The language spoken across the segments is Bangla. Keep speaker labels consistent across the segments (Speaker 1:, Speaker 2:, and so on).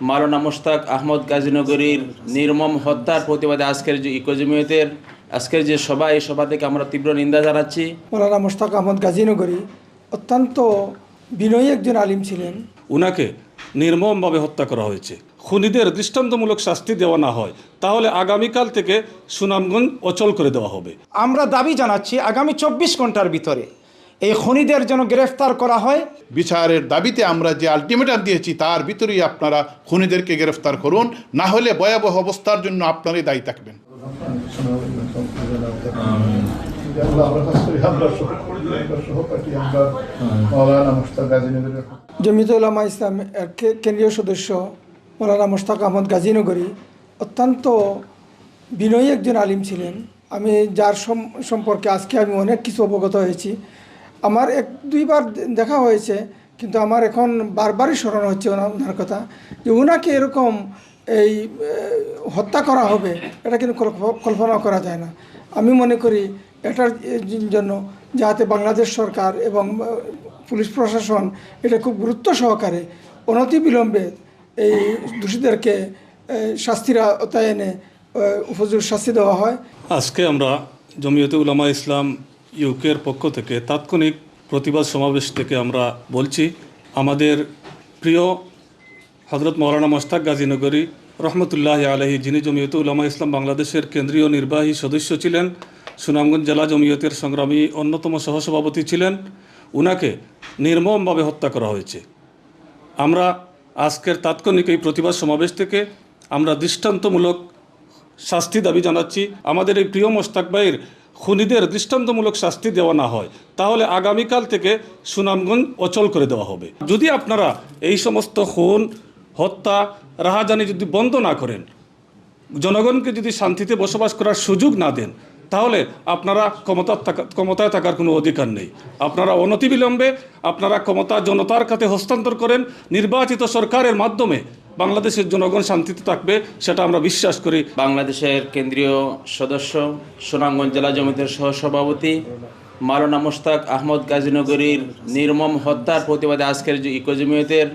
Speaker 1: মাওলানা মুশতাক আহমদ গাজীনগরীর নির্মম হত্যার প্রতিবাদে আজকের যে ইকোজমিয়তের আজকের যে সভা এই সভা থেকে আমরা তীব্র নিন্দা জানাচ্ছি।
Speaker 2: মৌলানা মোশতাক আহমদ গাজীনগরী অত্যন্ত বিনয়ী একজন আলিম ছিলেন।
Speaker 3: উনাকে নির্মমভাবে হত্যা করা হয়েছে। খুনিদের দৃষ্টান্তমূলক শাস্তি দেওয়া না হয় তাহলে আগামীকাল থেকে সুনামগঞ্জ অচল করে দেওয়া হবে।
Speaker 4: আমরা দাবি জানাচ্ছি আগামী চব্বিশ ঘণ্টার ভিতরে এই খনিদের যেন গ্রেফতার করা হয়।
Speaker 5: বিচারের দাবিতে আমরা যে আলটিমেটাম দিয়েছি তার ভিতরেই আপনারা খনিদেরকে গ্রেফতার করুন। না হলে ভয়াবহ অবস্থার জন্য আপনারাই দায়ী থাকবেন।
Speaker 6: মুস্তাক
Speaker 2: উলামা ইসলাম এর কেন্দ্রীয় সদস্য মৌলানা মোশতাক আহমদ গাজীনগরী অত্যন্ত বিনয়ী একজন আলিম ছিলেন। আমি যার সম্পর্কে আজকে আমি অনেক কিছু অবগত হয়েছি। আমার এক দুইবার দেখা হয়েছে, কিন্তু আমার এখন বারবারই স্মরণ হচ্ছে ওনা- ওনার কথা, যে ওনাকে এরকম এই হত্যা করা হবে, এটা কিন্তু কল্প- কল্পনা করা যায় না। আমি মনে করি এটার জন্য যাতে বাংলাদেশ সরকার এবং পুলিশ প্রশাসন এটা খুব গুরুত্ব সহকারে অনতিবিলম্বে এই দোষীদেরকে শাস্তির আওতায় এনে উপযুক্ত শাস্তি দেওয়া হয়।
Speaker 3: আজকে আমরা জমিয়তে উলামা ইসলাম ইউকের পক্ষ থেকে তাৎক্ষণিক প্রতিবাদ সমাবেশ থেকে আমরা বলছি, আমাদের প্রিয় হজরত মৌলানা মোস্তাক গাজীনগরী রহমতুল্লাহ আলহী যিনি জমিয়ত উলামা ইসলাম বাংলাদেশের কেন্দ্রীয় নির্বাহী সদস্য ছিলেন, সুনামগঞ্জ জেলা জমিয়তের সংগ্রামী অন্যতম সহসভাপতি ছিলেন, উনাকে নির্মমভাবে হত্যা করা হয়েছে। আমরা আজকের তাৎক্ষণিক এই প্রতিবাদ সমাবেশ থেকে আমরা দৃষ্টান্তমূলক শাস্তি দাবি জানাচ্ছি। আমাদের এই প্রিয় মোস্তাক ভাইয়ের খুনিদের দৃষ্টান্তমূলক শাস্তি দেওয়া না হয়, তাহলে আগামীকাল থেকে সুনামগঞ্জ অচল করে দেওয়া হবে। যদি আপনারা এই সমস্ত খুন, হত্যা, রাহাজানি যদি বন্ধ না করেন, জনগণকে যদি শান্তিতে বসবাস করার সুযোগ না দেন, তাহলে আপনারা ক্ষমতা থাকা, ক্ষমতায় থাকার কোনো অধিকার নেই। আপনারা অনতিবিলম্বে আপনারা ক্ষমতা জনতার কাছে হস্তান্তর করেন, নির্বাচিত সরকারের মাধ্যমে বাংলাদেশের জনগণ শান্তিতে থাকবে, সেটা আমরা বিশ্বাস করি।
Speaker 1: বাংলাদেশের কেন্দ্রীয় সদস্য, সুনামগঞ্জ জেলা জমিতের সহসভাপতি মালানা মুশতাক আহমদ গাজীনগরীর নির্মম হত্যার প্রতিবাদে আজকের যে ইকোজমিয়তের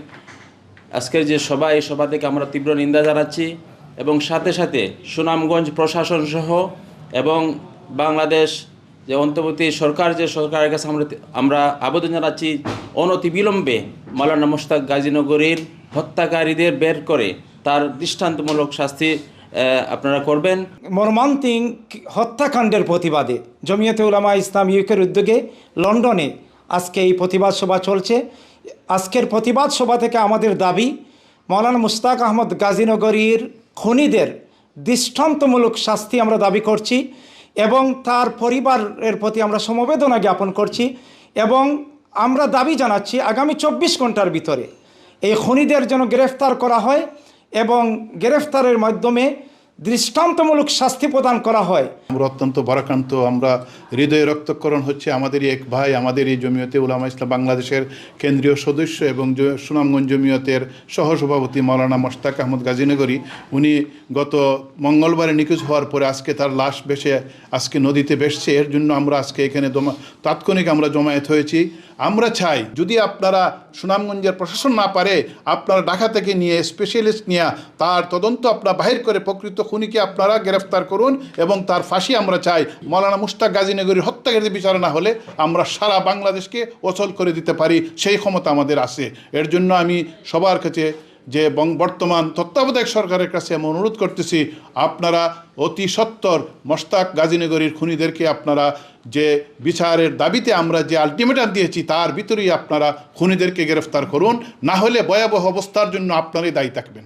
Speaker 1: আজকের যে সভা, এই সভা থেকে আমরা তীব্র নিন্দা জানাচ্ছি এবং সাথে সাথে সুনামগঞ্জ প্রশাসন সহ এবং বাংলাদেশ যে অন্তর্বর্তী সরকার, যে সরকারের কাছে আমরা আমরা আবেদন জানাচ্ছি, অনতিবিলম্বে মাওলানা মুশতাক গাজীনগরীর হত্যাকারীদের বের করে, তার দৃষ্টান্তমূলক শাস্তি আপনারা করবেন।
Speaker 4: মর্মান্তিক হত্যাকাণ্ডের প্রতিবাদে জমিয়তে উলামা ইসলাম ইউকের উদ্যোগে লন্ডনে আজকে এই প্রতিবাদ সভা চলছে। আজকের প্রতিবাদ সভা থেকে আমাদের দাবি, মৌলানা মুস্তাক আহমদ গাজীনগরীর খনিদের দৃষ্টান্তমূলক শাস্তি আমরা দাবি করছি এবং তার পরিবারের প্রতি আমরা সমবেদনা জ্ঞাপন করছি এবং আমরা দাবি জানাচ্ছি আগামী চব্বিশ ঘণ্টার ভিতরে এই খনিদের যেন গ্রেফতার করা হয় এবং গ্রেফতারের মাধ্যমে দৃষ্টান্তমূলক শাস্তি প্রদান করা হয়।
Speaker 5: আমরা অত্যন্ত বরাকান্ত আমরা হৃদয় রক্তকরণ হচ্ছে আমাদেরই এক ভাই, আমাদের এই জমিয়তে উলামা ইসলাম বাংলাদেশের কেন্দ্রীয় সদস্য এবং সুনামগঞ্জ জমিয়তের সহসভাপতি মৌলানা মোশতাক আহমদ গাজীনগরী, উনি গত মঙ্গলবারে নিখোঁজ হওয়ার পরে আজকে তার লাশ ভেসে আজকে নদীতে ভেসছে। এর জন্য আমরা আজকে এখানে তাৎক্ষণিক আমরা জমায়েত হয়েছি। আমরা চাই যদি আপনারা সুনামগঞ্জের প্রশাসন না পারে, আপনারা ঢাকা থেকে নিয়ে স্পেশালিস্ট নিয়ে তার তদন্ত আপনার বাহির করে প্রকৃত খুনিকে আপনারা গ্রেফতার করুন এবং তার ফাঁসি আমরা চাই। মৌলানা মুস্তাক গাজীনগরীর হত্যাকারীদের বিচার না হলে আমরা সারা বাংলাদেশকে অচল করে দিতে পারি। সেই ক্ষমতা আমাদের আছে। এর জন্য আমি সবার কাছে যে বর্তমান তত্ত্বাবধায়ক সরকারের কাছে আমি অনুরোধ করতেছি, আপনারা অতি সত্তর মোস্তাক গাজীনগরীর খুনিদেরকে আপনারা যে বিচারের দাবিতে আমরা যে আলটিমেটাম দিয়েছি, তার ভিতরেই আপনারা খুনিদেরকে গ্রেফতার করুন, না হলে ভয়াবহ অবস্থার জন্য আপনারাই দায়ী থাকবেন।